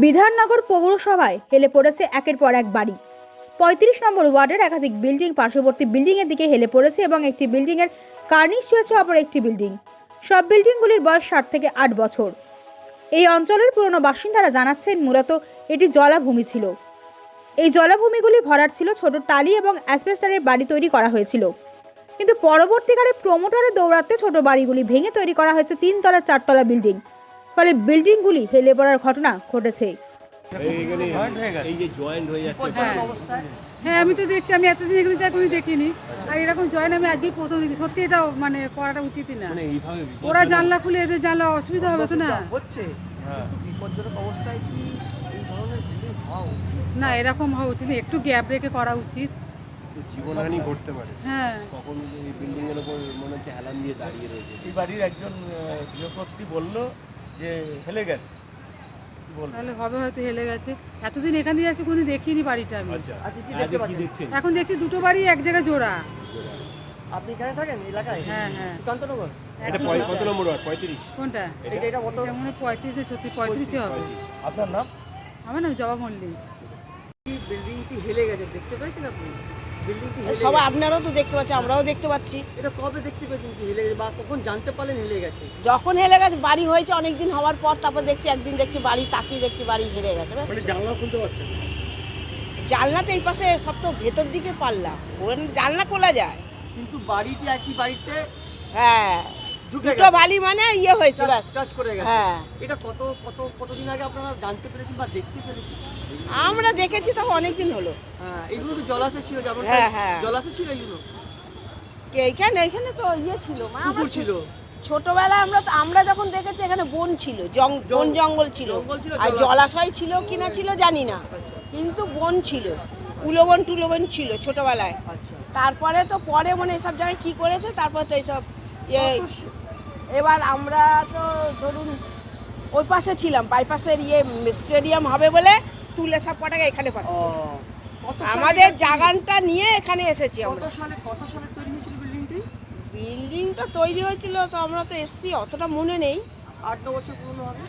বিধাননগর পৌরসভায় হেলে পড়েছে একের পর এক বাড়ি। পঁয়ত্রিশ নম্বর ওয়ার্ডের একাধিক বিল্ডিং পার্শ্ববর্তী বিল্ডিংয়ের দিকে হেলে পড়েছে এবং একটি বিল্ডিংয়ের কার্নিশ ছুঁয়েছে অপর একটি বিল্ডিং। সব বিল্ডিংগুলির বয়স ষাট থেকে আট বছর। এই অঞ্চলের পুরনো বাসিন্দারা জানাচ্ছেন মূলত এটি জলাভূমি ছিল। এই জলাভূমিগুলি ভরাট ছিল ছোট টালি এবং অ্যাসবেস্টারের বাড়ি তৈরি করা হয়েছিল। কিন্তু পরবর্তীকালে প্রমোটারের দৌড়াতে ছোট বাড়িগুলি ভেঙে তৈরি করা হয়েছে তিনতলা, চারতলা বিল্ডিং। ফলে বিল্ডিংগুলি হেলে পড়ার ঘটনা ঘটেছে। এইখানে এই যে জয়েন্ট হয়ে যাচ্ছে আমি তো দেখছি আমি এতদিন এখানে যাই কোনো দেখিনি। আর এরকম জয়েন আমি আজকেই প্রথম দেখছি সত্যি এটা মানে করাটা উচিতই না। মানে ওরা জানলা খুলে এদের জানলা অসুবিধা হবে তো না। হচ্ছে হ্যাঁ। কিন্তু বিপজ্জনক অবস্থায় কি এই ধরনের বিল্ডিং হওয়া উচিত না এরকম হওয়া উচিত না, একটু গ্যাপ রেখে করা উচিত। জীবনহানি ঘটতে পারে। হ্যাঁ। কখন এই বিল্ডিং এর উপর মনে হচ্ছে হেলান দিয়ে দাঁড়িয়ে রয়েছে। এই বাড়ির একজন গৃহকর্ত্রী বলল যে হেলে গেছে। তাহলে হবে হয়তো হেলে গেছে। এতদিন এখান দিয়ে আসি কোনো দেখিনি বাড়িটা আমি। আচ্ছা আচ্ছা, কি দেখতে পাচ্ছেন? এখন দেখছি দুটো বাড়ি এক জায়গায় জোড়া। আপনি এখানে থাকেন? এলাকায়? হ্যাঁ হ্যাঁ। সুকান্তনগর এটা একই পঁয়- সোজা। কত নম্বর ওয়ার্ড পঁয়ত্রিশ। কোনটা? এটা এটা কত মনে হয় পঁয়ত্রিশে সত্যি পঁয়ত্রিশে হবে। আপনার নাম? আমার নাম জবা মল্লিক। বিল্ডিংটি হেলে গেছে দেখতে পেয়েছেন আপনি? সবাই আপনারাও তো দেখতে পাচ্ছেন আমরাও দেখতে পাচ্ছি। এটা কবে দেখতে পাচ্ছেন কি হেলে বা কখন জানতে পারলেন হেলে গেছে? যখন হেলে গেছে বাড়ি হয়েছে অনেক দিন হওয়ার পর তারপর দেখছি একদিন দেখছি বাড়ি তাকিয়ে দেখছি বাড়ি হেরে গেছে ব্যাস। জানলা খুলতে পারছেন জানলা তো এই পাশে সব তো ভেতর দিকে পারলাম জানলা খোলা যায়। কিন্তু বাড়িটি একই বাড়িতে? হ্যাঁ। দুটো বালি মানে ইয়ে হয়েছে ব্যাস। টাচ করে গেছে। হ্যাঁ। এটা কত কত কতদিন আগে আপনারা জানতে পেরেছেন বা দেখতে পেরেছেন? আমরা দেখেছি তখন অনেক দিন হলো। হ্যাঁ এগুলো তো জলাশয় ছিল যেমন হ্যাঁ, হ্যাঁ। জলাশয় ছিল এগুলো? এইখানে এইখানে তো ইয়ে ছিল মানে পুকুর ছিল। ছোটবেলায় আমরা আমরা যখন দেখেছি এখানে বন ছিল বন জঙ্গল ছিল। আর জলাশয়। ছিল কিনা ছিল জানি না। কিন্তু বন ছিল উলোবন টুলোবন ছিল ছোটবেলায়। আচ্ছা। তারপরে তো পরে মানে এসব জায়গায় কি করেছে তারপর তো এইসব ইয়ে এবার আমরা তো ধরুন ওই পাশে ছিলাম বাইপাসের ইয়ে স্টেডিয়াম হবে বলে তুলে সব কটাকে এখানে পাঠাচ্ছে। আমাদের জাগানটা নিয়ে এখানে এসেছি আমরা। বিল্ডিংটি তৈরি হয়েছিল তো আমরা তো এসছি অতটা মনে নেই। আট ন বছর পুরনো হবে?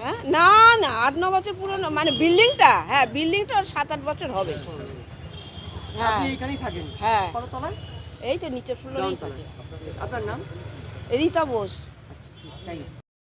হ্যাঁ? না না আট ন বছর পুরনো মানে বিল্ডিংটা হ্যাঁ বিল্ডিংটা সাত আট বছর হবে। হ্যাঁ। আপনি থাকেন? হ্যাঁ। এই তো নিচের ফ্লোরেই থাকে। আপনার নাম? Edita vos.